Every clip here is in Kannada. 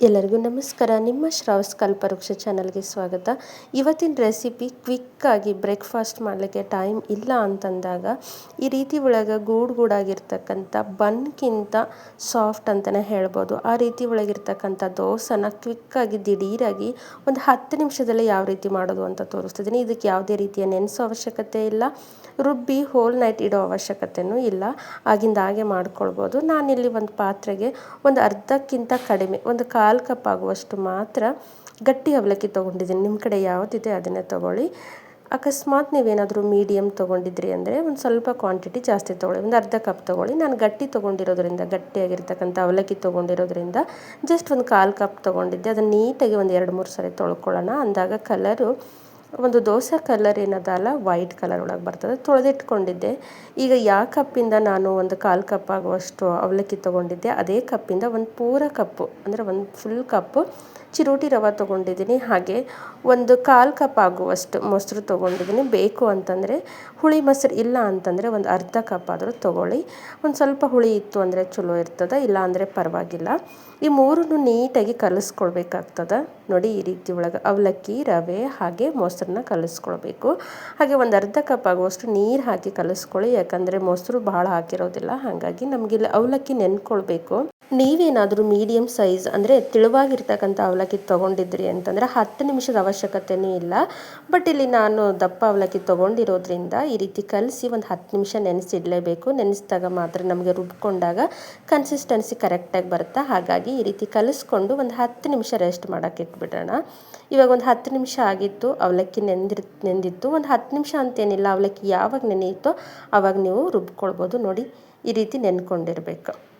ಎಲ್ಲರಿಗೂ ನಮಸ್ಕಾರ. ನಿಮ್ಮ ಶ್ರಾವಸ್ ಕಲ್ಪವೃಕ್ಷ ಚಾನಲ್ಗೆ ಸ್ವಾಗತ. ಇವತ್ತಿನ ರೆಸಿಪಿ ಕ್ವಿಕ್ಕಾಗಿ ಬ್ರೇಕ್ಫಾಸ್ಟ್ ಮಾಡಲಿಕ್ಕೆ ಟೈಮ್ ಇಲ್ಲ ಅಂತಂದಾಗ ಈ ರೀತಿ ಒಳಗೆ ಗೂಡು ಗೂಡಾಗಿರ್ತಕ್ಕಂಥ ಬನ್ಗಿಂತ ಸಾಫ್ಟ್ ಅಂತಲೇ ಹೇಳ್ಬೋದು. ಆ ರೀತಿ ಒಳಗಿರ್ತಕ್ಕಂಥ ದೋಸೆನ ಕ್ವಿಕ್ಕಾಗಿ ದಿಢೀರಾಗಿ ಒಂದು ಹತ್ತು ನಿಮಿಷದಲ್ಲಿ ಯಾವ ರೀತಿ ಮಾಡೋದು ಅಂತ ತೋರಿಸ್ತಿದ್ದೀನಿ. ಇದಕ್ಕೆ ಯಾವುದೇ ರೀತಿಯ ನೆನೆಸೋ ಅವಶ್ಯಕತೆ ಇಲ್ಲ. ರುಬ್ಬಿ ಹೋಲ್ ನೈಟ್ ಇಡೋ ಅವಶ್ಯಕತೆಯೂ ಇಲ್ಲ. ಆಗಿಂದ ಹಾಗೆ ಮಾಡ್ಕೊಳ್ಬೋದು. ನಾನಿಲ್ಲಿ ಒಂದು ಪಾತ್ರೆಗೆ ಒಂದು ಅರ್ಧಕ್ಕಿಂತ ಕಡಿಮೆ, ಒಂದು ಕಾಲು ಕಪ್ ಆಗುವಷ್ಟು ಮಾತ್ರ ಗಟ್ಟಿ ಅವಲಕ್ಕಿ ತೊಗೊಂಡಿದ್ದೀನಿ. ನಿಮ್ಮ ಕಡೆ ಯಾವುದಿದೆ ಅದನ್ನೇ ತೊಗೊಳ್ಳಿ. ಅಕಸ್ಮಾತ್ ನೀವೇನಾದರೂ ಮೀಡಿಯಮ್ ತೊಗೊಂಡಿದ್ರಿ ಅಂದರೆ ಒಂದು ಸ್ವಲ್ಪ ಕ್ವಾಂಟಿಟಿ ಜಾಸ್ತಿ ತೊಗೊಳ್ಳಿ. ಒಂದು ಅರ್ಧ ಕಪ್ ತೊಗೊಳ್ಳಿ. ನಾನು ಗಟ್ಟಿ ತೊಗೊಂಡಿರೋದ್ರಿಂದ, ಗಟ್ಟಿಯಾಗಿರ್ತಕ್ಕಂಥ ಅವಲಕ್ಕಿ ತೊಗೊಂಡಿರೋದ್ರಿಂದ ಜಸ್ಟ್ ಒಂದು ಕಾಲು ಕಪ್ ತೊಗೊಂಡಿದ್ದೆ. ಅದನ್ನು ನೀಟಾಗಿ ಒಂದು ಎರಡು ಮೂರು ಸರಿ ತೊಳ್ಕೊಳ್ಳೋಣ. ಅಂದಾಗ ಕಲರು ಒಂದು ದೋಸೆ ಕಲರ್ ಏನದಲ್ಲ? ವೈಟ್ ಕಲರ್ ಒಳಗೆ ಬರ್ತದೆ. ತೊಳೆದಿಟ್ಕೊಂಡಿದ್ದೆ. ಈಗ ಯಾವ ಕಪ್ಪಿಂದ ನಾನು ಒಂದು ಕಾಲು ಕಪ್ ಆಗುವಷ್ಟು ಅವಲಕ್ಕಿ ತೊಗೊಂಡಿದ್ದೆ. ಅದೇ ಕಪ್ಪಿಂದ ಒಂದು ಪೂರ ಕಪ್ಪು ಅಂದರೆ ಒಂದು ಫುಲ್ ಕಪ್ಪು ಚಿರೋಟಿ ರವೆ ತೊಗೊಂಡಿದ್ದೀನಿ, ಹಾಗೆ ಒಂದು ಕಾಲು ಕಪ್ ಆಗುವಷ್ಟು ಮೊಸರು ತೊಗೊಂಡಿದ್ದೀನಿ. ಬೇಕು ಅಂತಂದರೆ ಹುಳಿ ಮೊಸರು ಇಲ್ಲ ಅಂತಂದರೆ ಒಂದು ಅರ್ಧ ಕಪ್ ಆದರೂ ತೊಗೊಳ್ಳಿ. ಒಂದು ಸ್ವಲ್ಪ ಹುಳಿ ಇತ್ತು ಅಂದರೆ ಚಲೋ ಇರ್ತದೆ, ಇಲ್ಲ ಅಂದರೆ ಪರವಾಗಿಲ್ಲ. ಈ ಮೂರನ್ನು ನೀಟಾಗಿ ಕಲಿಸ್ಕೊಳ್ಬೇಕಾಗ್ತದೆ. ನೋಡಿ ಈ ರೀತಿ ಒಳಗೆ ಅವಲಕ್ಕಿ, ರವೆ, ಹಾಗೆ ಮೊಸರನ್ನ ಕಲಿಸ್ಕೊಳ್ಬೇಕು. ಹಾಗೆ ಒಂದು ಅರ್ಧ ಕಪ್ ಆಗುವಷ್ಟು ನೀರು ಹಾಕಿ ಕಲಿಸ್ಕೊಳ್ಳಿ, ಯಾಕಂದರೆ ಮೊಸರು ಭಾಳ ಹಾಕಿರೋದಿಲ್ಲ, ಹಾಗಾಗಿ ನಮಗಿಲ್ಲಿ ಅವಲಕ್ಕಿ ನೆನ್ಕೊಳ್ಬೇಕು. ನೀವೇನಾದರೂ ಮೀಡಿಯಮ್ ಸೈಜ್ ಅಂದರೆ ತಿಳುವಾಗಿರ್ತಕ್ಕಂಥ ಅವಲಕ್ಕಿ ತೊಗೊಂಡಿದ್ರಿ ಅಂತಂದರೆ ಹತ್ತು ನಿಮಿಷದ ಅವಶ್ಯಕತೆಯೇ ಇಲ್ಲ. ಬಟ್ ಇಲ್ಲಿ ನಾನು ದಪ್ಪ ಅವಲಕ್ಕಿ ತೊಗೊಂಡಿರೋದ್ರಿಂದ ಈ ರೀತಿ ಕಲಸಿ ಒಂದು ಹತ್ತು ನಿಮಿಷ ನೆನೆಸಿಡಲೇಬೇಕು. ನೆನೆಸಿದಾಗ ಮಾತ್ರ ನಮಗೆ ರುಬ್ಕೊಂಡಾಗ ಕನ್ಸಿಸ್ಟೆನ್ಸಿ ಕರೆಕ್ಟಾಗಿ ಬರುತ್ತೆ? ಹಾಗಾಗಿ ಈ ರೀತಿ ಕಲಿಸ್ಕೊಂಡು ಒಂದು ಹತ್ತು ನಿಮಿಷ ರೆಸ್ಟ್ ಮಾಡೋಕ್ಕೆ ಇಟ್ಬಿಡೋಣ. ಇವಾಗ ಒಂದು ಹತ್ತು ನಿಮಿಷ ಆಗಿತ್ತು, ಅವಲಕ್ಕಿ ನೆಂದಿರ್, ನೆಂದಿತ್ತು. ಒಂದು ಹತ್ತು ನಿಮಿಷ ಅಂತೇನಿಲ್ಲ, ಅವಲಕ್ಕಿ ಯಾವಾಗ ನೆನೆಯುತ್ತೋ ಆವಾಗ ನೀವು ರುಬ್ಕೊಳ್ಬೋದು. ನೋಡಿ, ಈ ರೀತಿ ನೆನ್ಕೊಂಡಿರ್ಬೇಕು.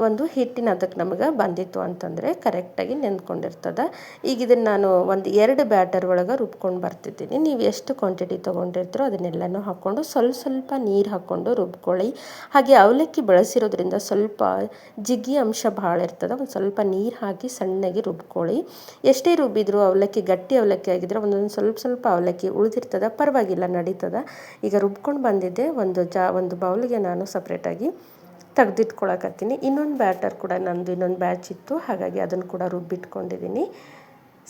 ಒಂದು ಹಿಟ್ಟಿನ ಅದಕ್ಕೆ ನಮಗೆ ಬಂದಿತ್ತು ಅಂತಂದರೆ ಕರೆಕ್ಟಾಗಿ ನೆಂದ್ಕೊಂಡಿರ್ತದೆ ಈಗ ಇದನ್ನು ನಾನು ಒಂದು ಎರಡು ಬ್ಯಾಟರ್ ಒಳಗೆ ರುಬ್ಕೊಂಡು ಬರ್ತಿದ್ದೀನಿ. ನೀವು ಎಷ್ಟು ಕ್ವಾಂಟಿಟಿ ತೊಗೊಂಡಿರ್ತೀರೋ ಅದನ್ನೆಲ್ಲನೂ ಹಾಕ್ಕೊಂಡು ಸ್ವಲ್ಪ ಸ್ವಲ್ಪ ನೀರು ಹಾಕ್ಕೊಂಡು ರುಬ್ಕೊಳ್ಳಿ. ಹಾಗೆ ಅವಲಕ್ಕಿ ಬಳಸಿರೋದ್ರಿಂದ ಸ್ವಲ್ಪ ಜಿಗಿ ಅಂಶ ಭಾಳ ಇರ್ತದೆ. ಒಂದು ಸ್ವಲ್ಪ ನೀರು ಹಾಕಿ ಸಣ್ಣಗೆ ರುಬ್ಕೊಳ್ಳಿ. ಎಷ್ಟೇ ರುಬ್ಬಿದ್ರು ಅವಲಕ್ಕಿ ಗಟ್ಟಿ ಅವಲಕ್ಕಿ ಆಗಿದ್ರೆ ಒಂದೊಂದು ಸ್ವಲ್ಪ ಸ್ವಲ್ಪ ಅವಲಕ್ಕಿ ಉಳಿದಿರ್ತದೆ. ಪರವಾಗಿಲ್ಲ, ನಡೀತದೆ. ಈಗ ರುಬ್ಕೊಂಡು ಬಂದಿದ್ದೆ. ಒಂದು ಜಾ, ಒಂದು ಬೌಲಿಗೆ ನಾನು ಸಪ್ರೇಟಾಗಿ ತೆಗ್ದಿಟ್ಕೊಳಕತ್ತೀನಿ. ಇನ್ನೊಂದು ಬ್ಯಾಟರ್ ಕೂಡ ನಂದು ಇನ್ನೊಂದು ಬ್ಯಾಚ್ ಇತ್ತು. ಹಾಗಾಗಿ ಅದನ್ನು ಕೂಡ ರುಬ್ಬಿಟ್ಕೊಂಡಿದ್ದೀನಿ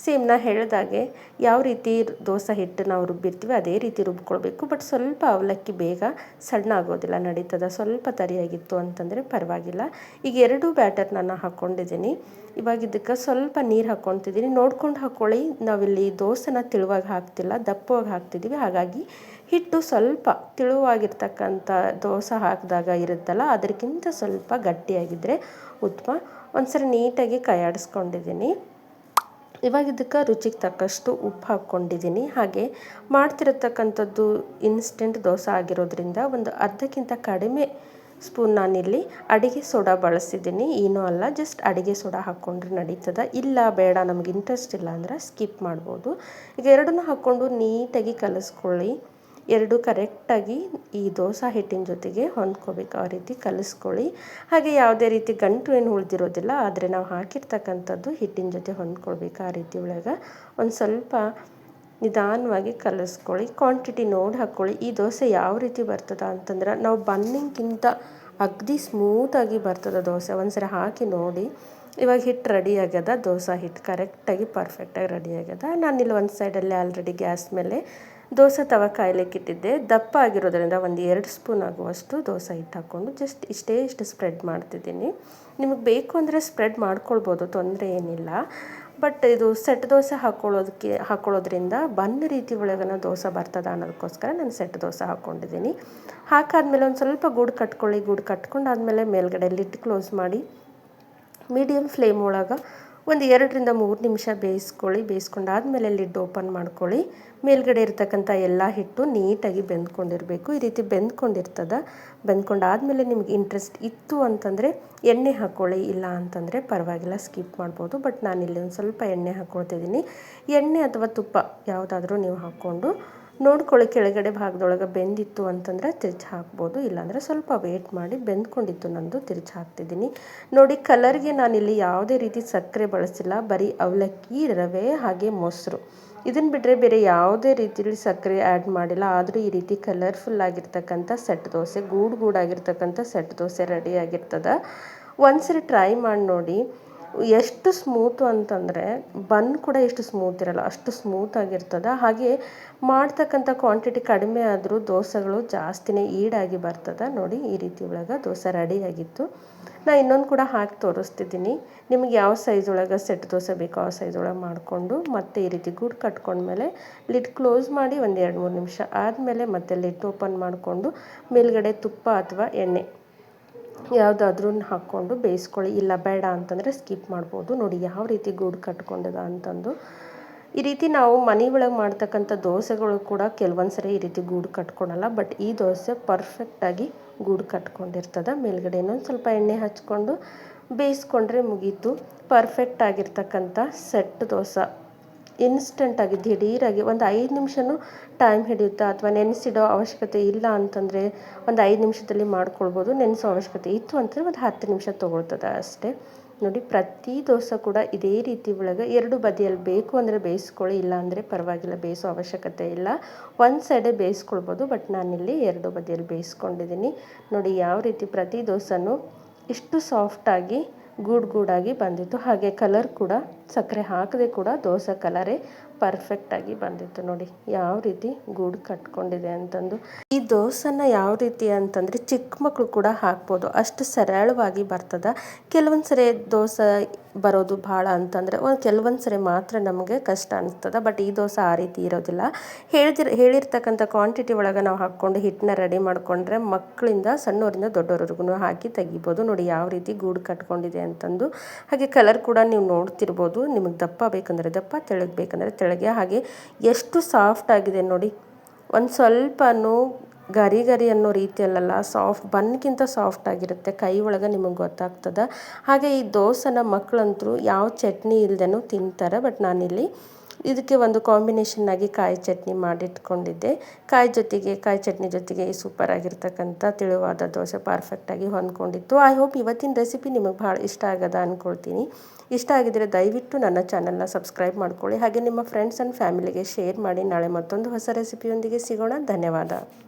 ಸೇಮ್ ನಾ ಹೇಳಿದಾಗೆ ಯಾವ ರೀತಿ ದೋಸೆ ಹಿಟ್ಟು ನಾವು ರುಬ್ಬಿರ್ತೀವಿ ಅದೇ ರೀತಿ ರುಬ್ಕೊಳ್ಬೇಕು. ಬಟ್ ಸ್ವಲ್ಪ ಅವಲಕ್ಕಿ ಬೇಗ ಸಣ್ಣ ಆಗೋದಿಲ್ಲ, ನಡೀತದ. ಸ್ವಲ್ಪ ತರಿಯಾಗಿತ್ತು ಅಂತಂದರೆ ಪರವಾಗಿಲ್ಲ. ಈಗ ಎರಡು ಬ್ಯಾಟರ್ ನಾನು ಹಾಕ್ಕೊಂಡಿದ್ದೀನಿ ಇವಾಗ ಇದಕ್ಕೆ ಸ್ವಲ್ಪ ನೀರು ಹಾಕ್ಕೊತಿದ್ದೀನಿ ನೋಡ್ಕೊಂಡು ಹಾಕ್ಕೊಳ್ಳಿ ನಾವಿಲ್ಲಿ ದೋಸೆನ ತಿಳುವಾಗಿ ಹಾಕ್ತಿಲ್ಲ, ದಪ್ಪವಾಗಿ ಹಾಕ್ತಿದ್ದೀವಿ. ಹಾಗಾಗಿ ಹಿಟ್ಟು ಸ್ವಲ್ಪ ತಿಳುವಾಗಿರ್ತಕ್ಕಂಥ ದೋಸೆ ಹಾಕಿದಾಗ ಇರುತ್ತಲ್ಲ, ಅದಕ್ಕಿಂತ ಸ್ವಲ್ಪ ಗಟ್ಟಿಯಾಗಿದ್ದರೆ ಉತ್ತಮ. ಒಂದ್ಸರಿ ನೀಟಾಗಿ ಕೈಯಾಡಿಸ್ಕೊಂಡಿದ್ದೀನಿ. ಇವಾಗ ಇದಕ್ಕೆ ರುಚಿಗೆ ತಕ್ಕಷ್ಟು ಉಪ್ಪು ಹಾಕ್ಕೊಂಡಿದ್ದೀನಿ ಹಾಗೆ ಮಾಡ್ತಿರತಕ್ಕಂಥದ್ದು ಇನ್ಸ್ಟೆಂಟ್ ದೋಸೆ ಆಗಿರೋದ್ರಿಂದ ಒಂದು ಅರ್ಧಕ್ಕಿಂತ ಕಡಿಮೆ ಸ್ಪೂನ್ ನಾನಿಲ್ಲಿ ಅಡಿಗೆ ಸೋಡಾ ಬಳಸಿದ್ದೀನಿ ಏನೂ ಅಲ್ಲ ಜಸ್ಟ್ ಅಡಿಗೆ ಸೋಡಾ ಹಾಕ್ಕೊಂಡ್ರೆ ನಡೀತದೆ. ಇಲ್ಲ, ಬೇಡ, ನಮ್ಗೆ ಇಂಟ್ರೆಸ್ಟ್ ಇಲ್ಲ ಅಂದ್ರೆ ಸ್ಕಿಪ್ ಮಾಡ್ಬೋದು. ಈಗ ಎರಡನ್ನೂ ಹಾಕ್ಕೊಂಡು ನೀಟಾಗಿ ಕಲಿಸ್ಕೊಳ್ಳಿ. ಎರಡು ಕರೆಕ್ಟಾಗಿ ಈ ದೋಸೆ ಹಿಟ್ಟಿನ ಜೊತೆಗೆ ಹೊಂದ್ಕೋಬೇಕು. ಆ ರೀತಿ ಕಲಿಸ್ಕೊಳ್ಳಿ. ಹಾಗೆ ಯಾವುದೇ ರೀತಿ ಗಂಟು ಏನು ಉಳಿದಿರೋದಿಲ್ಲ, ಆದರೆ ನಾವು ಹಾಕಿರ್ತಕ್ಕಂಥದ್ದು ಹಿಟ್ಟಿನ ಜೊತೆ ಹೊಂದ್ಕೊಳ್ಬೇಕು ಆ ರೀತಿ ಒಳಗೆ. ಒಂದು ಸ್ವಲ್ಪ ನಿಧಾನವಾಗಿ ಕಲಿಸ್ಕೊಳ್ಳಿ. ಕ್ವಾಂಟಿಟಿ ನೋಡಿ ಹಾಕ್ಕೊಳ್ಳಿ. ಈ ದೋಸೆ ಯಾವ ರೀತಿ ಬರ್ತದೆ ಅಂತಂದ್ರೆ, ನಾವು ಬನ್ನಿಂಗ್ಗಿಂತ ಅಗದಿ ಸ್ಮೂತಾಗಿ ಬರ್ತದೆ ದೋಸೆ. ಒಂದ್ಸರಿ ಹಾಕಿ ನೋಡಿ. ಇವಾಗ ಹಿಟ್ಟು ರೆಡಿ ಆಗ್ಯದ, ದೋಸೆ ಹಿಟ್ಟು ಕರೆಕ್ಟಾಗಿ ಪರ್ಫೆಕ್ಟಾಗಿ ರೆಡಿ ಆಗ್ಯದ. ನಾನಿಲ್ಲಿ ಒಂದು ಸೈಡಲ್ಲೇ ಆಲ್ರೆಡಿ ಗ್ಯಾಸ್ ಮೇಲೆ ದೋಸೆ ತವ ಕಾಯ್ಲಿಕ್ಕೆ ಇಟ್ಟಿದ್ದೆ ದಪ್ಪ ಆಗಿರೋದರಿಂದ ಒಂದು ಎರಡು ಸ್ಪೂನ್ ಆಗುವಷ್ಟು ದೋಸೆ ಹಿಟ್ಟು ಹಾಕ್ಕೊಂಡು ಜಸ್ಟ್ ಇಷ್ಟೇ ಇಷ್ಟು ಸ್ಪ್ರೆಡ್ ಮಾಡ್ತಿದ್ದೀನಿ. ನಿಮಗೆ ಬೇಕು ಅಂದರೆ ಸ್ಪ್ರೆಡ್ ಮಾಡ್ಕೊಳ್ಬೋದು, ತೊಂದರೆ ಏನಿಲ್ಲ. ಬಟ್ ಇದು ಸೆಟ್ ದೋಸೆ ಹಾಕ್ಕೊಳ್ಳೋದಕ್ಕೆ ಹಾಕ್ಕೊಳ್ಳೋದ್ರಿಂದ ಬಂದ ರೀತಿ ಒಳಗನ ದೋಸೆ ಬರ್ತದ ಅನ್ನೋದಕ್ಕೋಸ್ಕರ ನಾನು ಸೆಟ್ ದೋಸೆ ಹಾಕ್ಕೊಂಡಿದ್ದೀನಿ ಹಾಕಾದ್ಮೇಲೆ ಒಂದು ಸ್ವಲ್ಪ ಗೂಡು ಕಟ್ಕೊಳ್ಳಿ, ಗೂಡು ಕಟ್ಕೊಂಡಾದ್ಮೇಲೆ ಮೇಲ್ಗಡೆ ಲಿಡ್ ಕ್ಲೋಸ್ ಮಾಡಿ ಮೀಡಿಯಮ್ ಫ್ಲೇಮ್ ಒಳಗೆ ಒಂದು ಎರಡರಿಂದ ಮೂರು ನಿಮಿಷ ಬೇಯಿಸ್ಕೊಳ್ಳಿ ಬೇಯಿಸ್ಕೊಂಡಾದ್ಮೇಲೆ ಲಿಡ್ ಓಪನ್ ಮಾಡ್ಕೊಳ್ಳಿ. ಮೇಲ್ಗಡೆ ಇರ್ತಕ್ಕಂಥ ಎಲ್ಲ ಹಿಟ್ಟು ನೀಟಾಗಿ ಬೆಂದ್ಕೊಂಡಿರಬೇಕು. ಈ ರೀತಿ ಬೆಂದ್ಕೊಂಡಿರ್ತದ ಬೆಂದ್ಕೊಂಡಾದ್ಮೇಲೆ ನಿಮ್ಗೆ ಇಂಟ್ರೆಸ್ಟ್ ಇತ್ತು ಅಂತಂದರೆ ಎಣ್ಣೆ ಹಾಕ್ಕೊಳ್ಳಿ ಇಲ್ಲ ಅಂತಂದರೆ ಪರವಾಗಿಲ್ಲ ಸ್ಕಿಪ್ ಮಾಡ್ಬೋದು. ಬಟ್ ನಾನಿಲ್ಲಿ ಒಂದು ಸ್ವಲ್ಪ ಎಣ್ಣೆ ಹಾಕ್ಕೊಳ್ತಿದ್ದೀನಿ ಎಣ್ಣೆ ಅಥವಾ ತುಪ್ಪ ಯಾವುದಾದ್ರೂ ನೀವು ಹಾಕ್ಕೊಂಡು ನೋಡ್ಕೊಳ್ಳಿ, ಕೆಳಗಡೆ ಭಾಗದೊಳಗೆ ಬೆಂದಿತ್ತು ಅಂತಂದರೆ ತಿರ್ಚಿ ಹಾಕ್ಬೋದು. ಇಲ್ಲಾಂದರೆ ಸ್ವಲ್ಪ ವೇಟ್ ಮಾಡಿ ಬೆಂದ್ಕೊಂಡಿತ್ತು ನಂದು, ತಿರ್ಚಿ ಹಾಕ್ತಿದ್ದೀನಿ. ನೋಡಿ ಕಲರ್ಗೆ ನಾನಿಲ್ಲಿ ಯಾವುದೇ ರೀತಿ ಸಕ್ಕರೆ ಬಳಸಿಲ್ಲ. ಬರೀ ಅವಲಕ್ಕಿ, ರವೆ ಹಾಗೆ ಮೊಸರು. ಇದನ್ನು ಬಿಟ್ಟರೆ ಬೇರೆ ಯಾವುದೇ ರೀತಿಯಲ್ಲಿ ಸಕ್ಕರೆ ಆ್ಯಡ್ ಮಾಡಿಲ್ಲ. ಆದರೂ ಈ ರೀತಿ ಕಲರ್ಫುಲ್ ಆಗಿರ್ತಕ್ಕಂಥ ಸೆಟ್ ದೋಸೆ, ಗೂಡು ಗೂಡಾಗಿರ್ತಕ್ಕಂಥ ಸೆಟ್ ದೋಸೆ ರೆಡಿ ಆಗಿರ್ತದೆ. ಒಂದ್ಸರಿ ಟ್ರೈ ಮಾಡಿ ನೋಡಿ. ಎಷ್ಟು ಸ್ಮೂತು ಅಂತಂದರೆ ಬನ್ ಕೂಡ ಎಷ್ಟು ಸ್ಮೂತ್ ಇರಲ್ಲ, ಅಷ್ಟು ಸ್ಮೂತ್ ಆಗಿರ್ತದೆ. ಹಾಗೆ ಮಾಡ್ತಕ್ಕಂಥ ಕ್ವಾಂಟಿಟಿ ಕಡಿಮೆ ಆದರೂ ದೋಸೆಗಳು ಜಾಸ್ತಿನೇ ಈಡಾಗಿ ಬರ್ತದೆ. ನೋಡಿ, ಈ ರೀತಿ ಒಳಗೆ ದೋಸೆ ರೆಡಿ ಆಗಿತ್ತು. ನಾ ಇನ್ನೊಂದು ಕೂಡ ಹಾಕಿ ತೋರಿಸ್ತಿದ್ದೀನಿ. ನಿಮ್ಗೆ ಯಾವ ಸೈಜ್ ಒಳಗೆ ಸೆಟ್ ದೋಸೆ ಬೇಕೋ ಆ ಸೈಜ್ ಒಳಗೆ ಮಾಡಿಕೊಂಡು ಮತ್ತೆ ಈ ರೀತಿ ಗುಡ್ ಕಟ್ಕೊಂಡ್ಮೇಲೆ ಲಿಡ್ ಕ್ಲೋಸ್ ಮಾಡಿ ಒಂದು ಎರಡು ಮೂರು ನಿಮಿಷ ಆದಮೇಲೆ ಮತ್ತೆ ಲಿಡ್ ಓಪನ್ ಮಾಡಿಕೊಂಡು ಮೇಲ್ಗಡೆ ತುಪ್ಪ ಅಥವಾ ಎಣ್ಣೆ ಯಾವುದಾದ್ರೂ ಹಾಕ್ಕೊಂಡು ಬೇಯಿಸ್ಕೊಳ್ಳಿ. ಇಲ್ಲ ಬೇಡ ಅಂತಂದರೆ ಸ್ಕಿಪ್ ಮಾಡ್ಬೋದು. ನೋಡಿ ಯಾವ ರೀತಿ ಗೂಡು ಕಟ್ಕೊಂಡಿದೆ ಅಂತಂದು. ಈ ರೀತಿ ನಾವು ಮನೆ ಒಳಗೆ ಮಾಡ್ತಕ್ಕಂಥ ದೋಸೆಗಳು ಕೂಡ ಕೆಲವೊಂದು ಸರಿ ಈ ರೀತಿ ಗೂಡು ಕಟ್ಕೊಳಲ್ಲ. ಬಟ್ ಈ ದೋಸೆ ಪರ್ಫೆಕ್ಟಾಗಿ ಗೂಡು ಕಟ್ಕೊಂಡಿರ್ತದೆ. ಮೇಲ್ಗಡೆ ಇನ್ನೊಂದು ಸ್ವಲ್ಪ ಎಣ್ಣೆ ಹಚ್ಕೊಂಡು ಬೇಯಿಸ್ಕೊಂಡ್ರೆ ಮುಗೀತು. ಪರ್ಫೆಕ್ಟ್ ಆಗಿರ್ತಕ್ಕಂಥ ಸೆಟ್ ದೋಸೆ. ಇನ್ಸ್ಟೆಂಟಾಗಿ ದಿಢೀರಾಗಿ ಒಂದು ಐದು ನಿಮಿಷನೂ ಟೈಮ್ ಹಿಡಿಯುತ್ತಾ ಅಥವಾ ನೆನೆಸಿಡೋ ಅವಶ್ಯಕತೆ ಇಲ್ಲ ಅಂತಂದರೆ ಒಂದು ಐದು ನಿಮಿಷದಲ್ಲಿ ಮಾಡ್ಕೊಳ್ಬೋದು, ನೆನೆಸೋ ಅವಶ್ಯಕತೆ ಇತ್ತು ಅಂತಂದರೆ ಒಂದು ಹತ್ತು ನಿಮಿಷ ತೊಗೊಳ್ತದೆ ಅಷ್ಟೇ. ನೋಡಿ, ಪ್ರತಿ ದೋಸೆ ಕೂಡ ಇದೇ ರೀತಿ ಒಳಗೆ ಎರಡು ಬದಿಯಲ್ಲಿ ಬೇಕು ಅಂದರೆ ಬೇಯಿಸ್ಕೊಳ್ಳಿ, ಇಲ್ಲ ಅಂದರೆ ಪರವಾಗಿಲ್ಲ, ಬೇಯಿಸೋ ಅವಶ್ಯಕತೆ ಇಲ್ಲ. ಒಂದು ಸೈಡೇ ಬೇಯಿಸ್ಕೊಳ್ಬೋದು ಬಟ್ ನಾನಿಲ್ಲಿ ಎರಡು ಬದಿಯಲ್ಲಿ ಬೇಯಿಸ್ಕೊಂಡಿದ್ದೀನಿ. ನೋಡಿ, ಯಾವ ರೀತಿ ಪ್ರತಿ ದೋಸೆನೂ ಇಷ್ಟು ಸಾಫ್ಟಾಗಿ ಗೂಡು ಗೂಡಾಗಿ ಬಂದಿತ್ತು. ಹಾಗೆ ಕಲರ್ ಕೂಡ ಸಕ್ಕರೆ ಹಾಕದೆ ಕೂಡ ದೋಸೆ ಕಲರೇ ಪರ್ಫೆಕ್ಟಾಗಿ ಬಂದಿತ್ತು ನೋಡಿ. ಯಾವ ರೀತಿ ಗೂಡು ಕಟ್ಕೊಂಡಿದೆ ಅಂತಂದು. ಈ ದೋಸೆನ ಯಾವ ರೀತಿ ಅಂತಂದರೆ ಚಿಕ್ಕ ಮಕ್ಕಳು ಕೂಡ ಹಾಕ್ಬೋದು. ಅಷ್ಟು ಸರಳವಾಗಿ ಬರ್ತದ. ಕೆಲವೊಂದು ಸರಿ ದೋಸೆ ಬರೋದು ಭಾಳ ಅಂತಂದರೆ ಒಂದು ಕೆಲವೊಂದು ಸರಿ ಮಾತ್ರ ನಮಗೆ ಕಷ್ಟ ಅನಿಸ್ತದೆ. ಬಟ್ ಈ ದೋಸೆ ಆ ರೀತಿ ಇರೋದಿಲ್ಲ. ಹೇಳ್ತಿರ್, ಹೇಳಿರ್ತಕ್ಕಂಥ ಕ್ವಾಂಟಿಟಿ ಒಳಗೆ ನಾವು ಹಾಕ್ಕೊಂಡು ಹಿಟ್ಟನ್ನ ರೆಡಿ ಮಾಡಿಕೊಂಡ್ರೆ ಮಕ್ಕಳಿಂದ ಸಣ್ಣವರಿಂದ ದೊಡ್ಡವ್ರಿಗೂ ಹಾಕಿ ತೆಗಿಬೋದು. ನೋಡಿ ಯಾವ ರೀತಿ ಗೂಡು ಕಟ್ಕೊಂಡಿದೆ ಅಂತಂದು. ಹಾಗೆ ಕಲರ್ ಕೂಡ ನೀವು ನೋಡ್ತಿರ್ಬೋದು. ನಿಮಗೆ ದಪ್ಪ ಬೇಕಂದರೆ ದಪ್ಪ, ತೆಳಗೆ ಬೇಕಂದರೆ ತೆಳಗೆ. ಹಾಗೆ ಎಷ್ಟು ಸಾಫ್ಟ್ ಆಗಿದೆ ನೋಡಿ. ಒಂದು ಸ್ವಲ್ಪನೂ ಗರಿ ಗರಿ ಅನ್ನೋ ರೀತಿಯಲ್ಲ ಸಾಫ್ಟ್ ಬನ್ಗಿಂತ ಸಾಫ್ಟ್ ಆಗಿರುತ್ತೆ. ಕೈ ಒಳಗೆ ನಿಮಗೆ ಗೊತ್ತಾಗ್ತದೆ. ಹಾಗೆ ಈ ದೋಸೆನ ಮಕ್ಕಳಂತರೂ ಯಾವ ಚಟ್ನಿ ಇಲ್ದೇನೂ ತಿಂತಾರೆ. ಬಟ್ ನಾನಿಲ್ಲಿ ಇದಕ್ಕೆ ಒಂದು ಕಾಂಬಿನೇಷನ್ ಆಗಿ ಕಾಯಿ ಚಟ್ನಿ ಮಾಡಿಟ್ಕೊಂಡಿದ್ದೆ. ಕಾಯಿ ಜೊತೆಗೆ, ಕಾಯಿ ಚಟ್ನಿ ಜೊತೆಗೆ ಸೂಪರ್ ಆಗಿರ್ತಕ್ಕಂಥ ತಿಳುವಾದ ದೋಸೆ ಪರ್ಫೆಕ್ಟಾಗಿ ಹೊಂದ್ಕೊಂಡಿತ್ತು. ಐ ಹೋಪ್ ಇವತ್ತಿನ ರೆಸಿಪಿ ನಿಮಗೆ ಭಾಳ ಇಷ್ಟ ಆಗದ ಅಂದ್ಕೊಳ್ತೀನಿ ಇಷ್ಟ ಆಗಿದ್ರೆ ದಯವಿಟ್ಟು ನನ್ನ ಚಾನಲ್ನ ಸಬ್ಸ್ಕ್ರೈಬ್ ಮಾಡ್ಕೊಳ್ಳಿ. ಹಾಗೆ ನಿಮ್ಮ ಫ್ರೆಂಡ್ಸ್ ಆ್ಯಂಡ್ ಫ್ಯಾಮಿಲಿಗೆ ಶೇರ್ ಮಾಡಿ. ನಾಳೆ ಮತ್ತೊಂದು ಹೊಸ ರೆಸಿಪಿಯೊಂದಿಗೆ ಸಿಗೋಣ. ಧನ್ಯವಾದ.